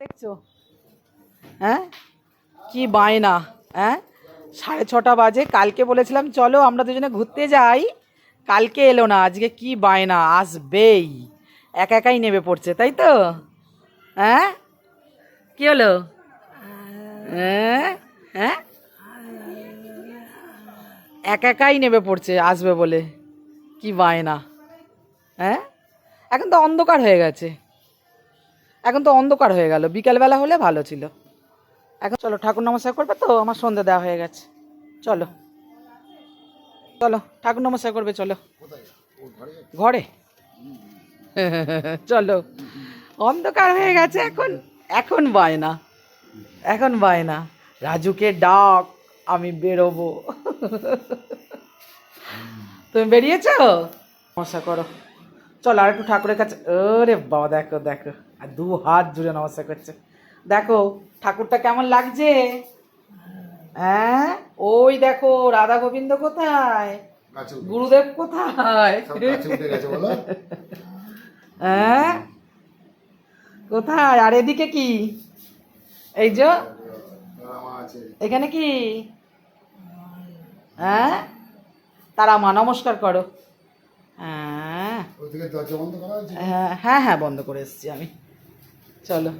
দেখছ? হ্যাঁ? কি বায়না হ্যাঁ? সাড়ে ছটা বাজে, কালকে বলেছিলাম, চলো আমরা দুজনে ঘুরতে যাই। কালকে এলো না, আজকে কি বায়না, আসবেই। একা একাই নেমে পড়ছে, তাই তো? হ্যাঁ? কি হলো? হ্যাঁ? হ্যাঁ? একা একাই নেমে পড়ছে, আসবে বলে। কি বায়না হ্যাঁ? এখন তো অন্ধকার হয়ে গেছে। এখন তো অন্ধকার হয়ে গেল। বিকালবেলা হলে ভালো ছিল। এখন চলো, ঠাকুর নমস্কার করবে তো? আমার সন্ধে দেওয়া হয়ে গেছে। চলো। চলো, ঠাকুর নমস্কার করবে, চলো। ঘরে? চলো। অন্ধকার হয়ে গেছে এখন। এখন বায়না। এখন বায়না। রাজুকে ডাক, আমি বেরোবো। তুমি বেরিয়েছো? নমস্কার করো। চলো আর একটু ঠাকুরের কাছে ওরে বাবা, দেখো দেখো। আর দু হাত জুড়ে নমস্কার করছে। দেখো ঠাকুরটা কেমন লাগছে? হ্যাঁ? ওই দেখো রাধা গোবিন্দ কোথায়? গুরুদেব কোথায়? হ্যাঁ? কোথায়? আর এদিকে কি? এই যে এখানে কি? হ্যাঁ? তারা মা নমস্কার করো। হ্যাঁ। হ্যাঁ হ্যাঁ হ্যাঁ বন্ধ করে এসছি আমি। চলো।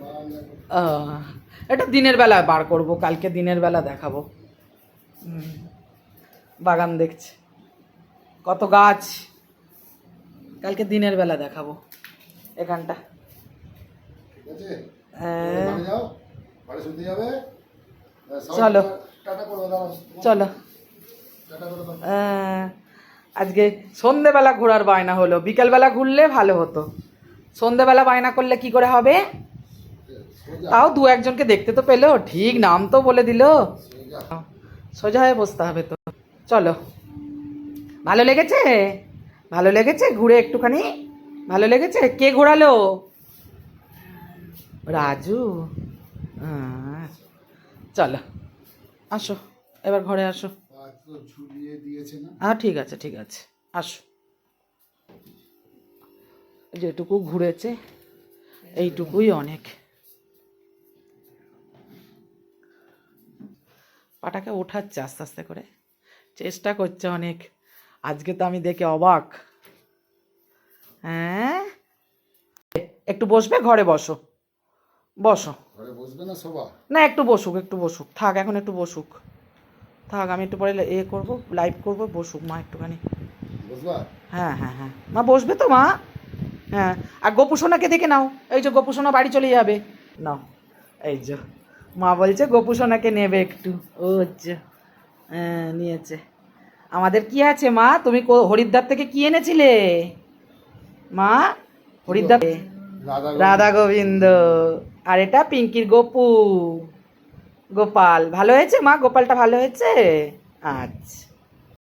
এটা দিনের বেলা বার করব কালকে দিনের বেলা দেখাবো। বাগান দেখছি। কত গাছ। কালকে দিনের বেলা দেখাবো এখানটা। হ্যাঁ, চলো। চলো। আহ, আজকে সন্ধেবেলা ঘোরার বায়না হলো। বিকেলবেলা ঘুরলে ভালো হতো। সন্ধেবেলা বায়না করলে কি করে হবে? তাও দু একজনকে দেখতে তো পেল। ঠিক, নাম তো বলে দিল। সোজা হয়ে বসতে হবে তো। চলো। ভালো লেগেছে? ভালো লেগেছে? ঘুরে একটুখানি। ভালো লেগেছে? কে ঘোরালো? রাজু। চলো। আসো। এবার ঘরে আসো। হ্যাঁ ঠিক আছে ঠিক আছে। আসো। যেটুকু ঘুরেছে, এইটুকুই অনেক। পাটাকে ওঠাচ্ছে আস্তে আস্তে করে। চেষ্টা করছে অনেক। আজকে তো আমি দেখে অবাক। হ্যাঁ? একটু বসবে? ঘরে বসো। বসো। বসবে না না একটু বসুক একটু বসুক। থাক এখন একটু বসুক। থাক আমি একটু পরে এ করব লাইভ করব বসুক মা একটুখানি। হ্যাঁ হ্যাঁ হ্যাঁ। মা বসবে তো মা? হ্যাঁ। আর গোপু সোনাকে দেখে নাও। এই যে গোপু সোনা বাড়ি চলে যাবে। নাও। এই যে। মা বলছে গোপু সোনাকে নেবে একটু। ও যে হ্যাঁ নিয়েছে। আমাদের কি আছে মা? তুমি হরিদ্বার থেকে কি এনেছিলে? মা হরিদ্বার রাধা গোবিন্দ। আর এটা পিঙ্কির গোপু। গোপাল। ভালো হয়েছে মা? গোপালটা ভালো হয়েছে? আচ্ছা।